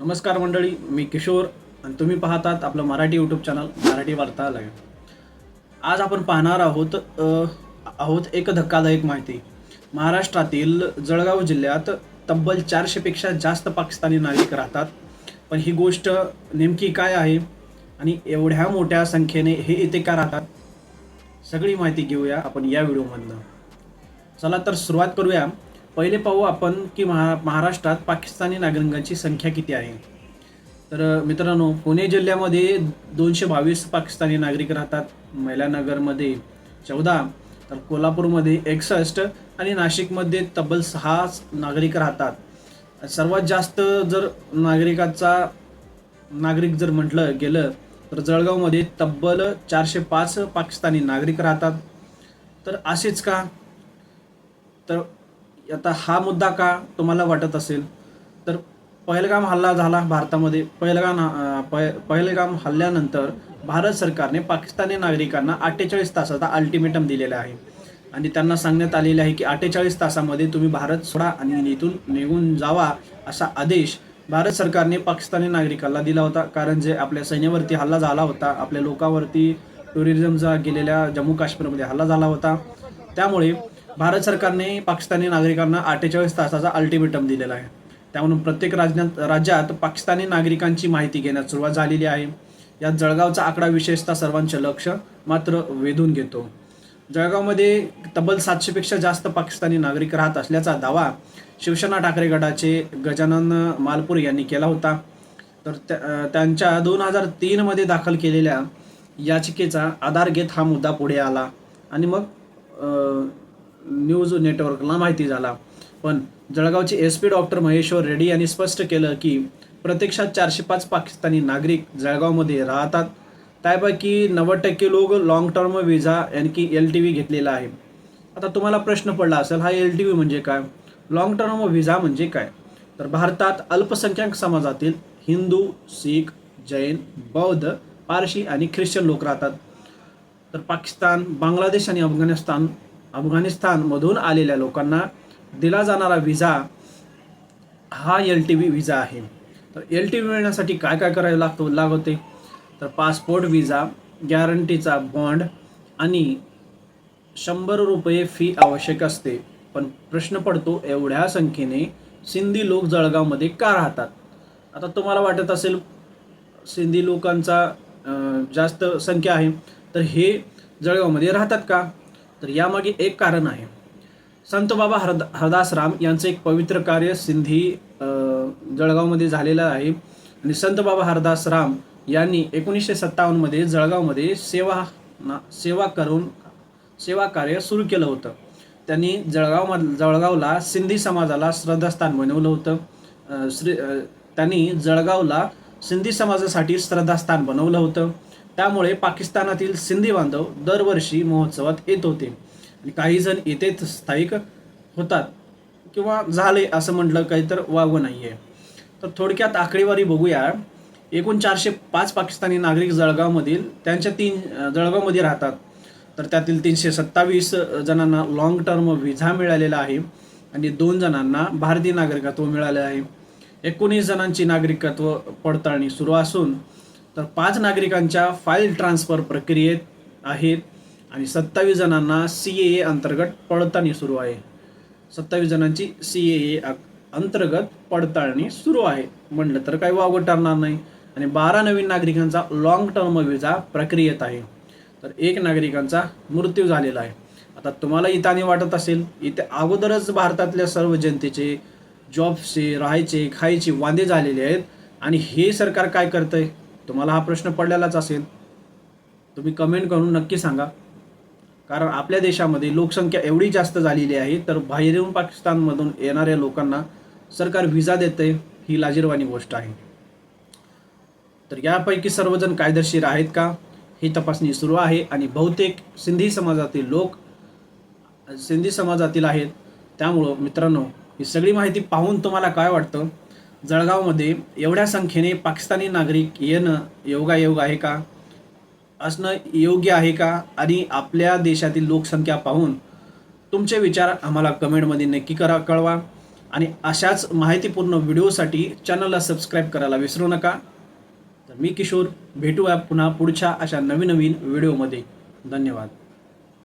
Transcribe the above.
नमस्कार मंडळी मी किशोर आणि तुम्ही पाहतात आपलं मराठी यूट्यूब चॅनल मराठी वार्तालय आज आपण पाहणार आहोत आहोत एक धक्कादायक माहिती. महाराष्ट्रातील जळगाव जिल्ह्यात तब्बल चारशेपेक्षा जास्त पाकिस्तानी नागरिक राहतात. पण ही गोष्ट नेमकी काय आहे आणि एवढ्या मोठ्या संख्येने हे इथे का राहतात सगळी माहिती घेऊया आपण या व्हिडिओमधनं. चला तर सुरुवात करूया. पहिले पाहू आपण की महा महाराष्ट्रात पाकिस्तानी नागरिकांची संख्या किती आहे. तर मित्रांनो पुणे जिल्ह्यामध्ये दोनशे बावीस पाकिस्तानी नागरिक राहतात. मैलानगरमध्ये चौदा तर कोल्हापूरमध्ये एकसष्ट आणि नाशिकमध्ये तब्बल सहा नागरिक राहतात. सर्वात जास्त जर नागरिकाचा नागरिक जर म्हटलं गेलं तर जळगावमध्ये तब्बल चारशे पाच पाकिस्तानी नागरिक राहतात. तर असेच का? तर आता हा मुद्दा का तुम्हाला वाटत असेल? तर पहलगाम हल्ला झाला भारतामध्ये. पहलगाम पह पहलगाम हल्ल्यानंतर भारत सरकारने पाकिस्तानी नागरिकांना अठ्ठेचाळीस तासाचा अल्टिमेटम दिलेला आहे. आणि त्यांना सांगण्यात आलेले आहे की अठ्ठेचाळीस तासामध्ये तुम्ही भारत सोडा आणि इथून निघून जावा असा आदेश भारत सरकारने पाकिस्तानी नागरिकांना दिला होता. कारण जे आपल्या सैन्यावरती हल्ला झाला होता आपल्या लोकांवरती टुरिझमचा गेलेल्या जम्मू काश्मीरमध्ये हल्ला झाला होता. त्यामुळे भारत सरकारने पाकिस्तानी नागरिकांना अठ्ठेचाळीस तासाचा अल्टिमेटम दिलेला आहे. त्यामुळे प्रत्येक राज्यात राज्यात पाकिस्तानी नागरिकांची माहिती घेण्यास सुरुवात झालेली आहे. यात जळगावचा आकडा विशेषतः सर्वांचे लक्ष मात्र वेधून घेतो. जळगावमध्ये तब्बल सातशेपेक्षा जास्त पाकिस्तानी नागरिक राहत असल्याचा दावा शिवसेना ठाकरे गटाचे गजानन मालपूर यांनी केला होता. तर त्या- त्यांच्या दोन हजार तीनमध्ये दाखल केलेल्या याचिकेचा आधार घेत हा मुद्दा पुढे आला. आणि मग न्यूज नेटवर्कला माहिती झाला. पण जळगावचे S P doctor Maheshwar Reddy यांनी स्पष्ट केलं की प्रत्यक्षात चारशे पाच पाकिस्तानी नागरिक जळगावमध्ये राहतात. त्यापैकी नव्वद टक्के लोक लॉंग टर्म विजा की एल टी व्ही घेतलेला आहे. आता तुम्हाला प्रश्न पडला असेल हा एल टी व्ही म्हणजे काय? लॉंग टर्म व्हिजा म्हणजे काय? तर भारतात अल्पसंख्याक समाजातील हिंदू शीख जैन बौद्ध पारशी आणि ख्रिश्चन लोक राहतात. तर पाकिस्तान बांगलादेश आणि अफगाणिस्तान अफगाणिस्तानमधून आलेल्या लोकांना दिला जाणारा व्हिसा हा एल टी व्ही व्हिजा आहे. तर एल टी व्ही मिळण्यासाठी काय काय करायला लागतो लागते? तर पासपोर्ट व्हिसा गॅरंटीचा बॉन्ड आणि शंभर रुपये फी आवश्यक असते. पण प्रश्न पडतो एवढ्या संख्येने सिंधी लोक जळगावमध्ये का राहतात? आता तुम्हाला वाटत असेल सिंधी लोकांचा जास्त संख्या आहे तर हे जळगावमध्ये राहतात का? तर यामागे एक कारण आहे. संत बाबा हरद हरदासराम यांचं एक पवित्र कार्य सिंधी जळगावमध्ये झालेलं आहे. आणि संत बाबा हरदास राम यांनी एकोणीसशे सत्तावन्नमध्ये जळगावमध्ये सेवा ना सेवा करून सेवा कार्य सुरू केलं होतं. त्यांनी जळगाव जळगावला सिंधी समाजाला श्रद्धास्थान बनवलं होतं. श्री त्यांनी जळगावला सिंधी समाजासाठी श्रद्धास्थान बनवलं होतं. त्यामुळे पाकिस्तानातील सिंधी बांधव दरवर्षी महोत्सवात येत होते. आणि काही जण येथेच स्थायिक होतात किंवा झाले असं म्हटलं काही तर वावं नाही आहे तर थोडक्यात आकडेवारी बघूया. एकूण चारशे पाच पाकिस्तानी नागरिक जळगावमधील त्यांच्या तीन जळगावमध्ये राहतात. तर त्यातील तीनशे सत्तावीस जणांना लॉंग टर्म व्हिसा मिळालेला आहे आणि दोन जणांना भारतीय नागरिकत्व मिळाले आहे. एकोणीस जणांची नागरिकत्व पडताळणी सुरू असून तर पाच नागरिकांच्या फाईल ट्रान्सफर प्रक्रियेत आहेत आणि सत्तावीस जणांना सी ए ए अंतर्गत पडताळणी सुरू आहे. सत्तावीस जणांची सी ए ए अंतर्गत पडताळणी सुरू आहे. म्हणलं तर काही वावगं ठरणार नाही. आणि बारा नवीन नागरिकांचा लॉंग टर्म विजा प्रक्रियेत आहे. तर एक नागरिकांचा मृत्यू झालेला आहे. आता तुम्हाला इथं वाटत असेल इथे अगोदरच भारतातल्या सर्व जनतेचे जॉबचे राहायचे खायचे वांदे झालेले आहेत. आणि हे सरकार काय करतंय? तुम्हाला हा प्रश्न पडलेलाच असेल तुम्ही कमेंट करून नक्की सांगा. कारण आपल्या देशामध्ये लोकसंख्या एवढी जास्त झालेली आहे तर बाहेरून पाकिस्तानमधून येणाऱ्या लोकांना सरकार व्हिसा देते ही लाजीरवाणी गोष्ट आहे. तर यापैकी सर्वजण कायदेशीर आहेत का? ही तपासणी सुरू आहे आणि बहुतेक सिंधी समाजातील लोक सिंधी समाजातील आहेत. त्यामुळं मित्रांनो ही सगळी माहिती पाहून तुम्हाला काय वाटतं? जळगावमध्ये एवढ्या संख्येने पाकिस्तानी नागरिक येणं योगायोग आहे का? असणं योग्य आहे का? आणि आपल्या देशातील लोकसंख्या पाहून तुमचे विचार आम्हाला कमेंटमध्ये नक्की करा कळवा. आणि अशाच माहितीपूर्ण व्हिडिओसाठी चॅनलला सबस्क्राईब करायला विसरू नका. तर मी किशोर भेटूया पुन्हा पुढच्या अशा नवीन नवीन व्हिडिओमध्ये. धन्यवाद.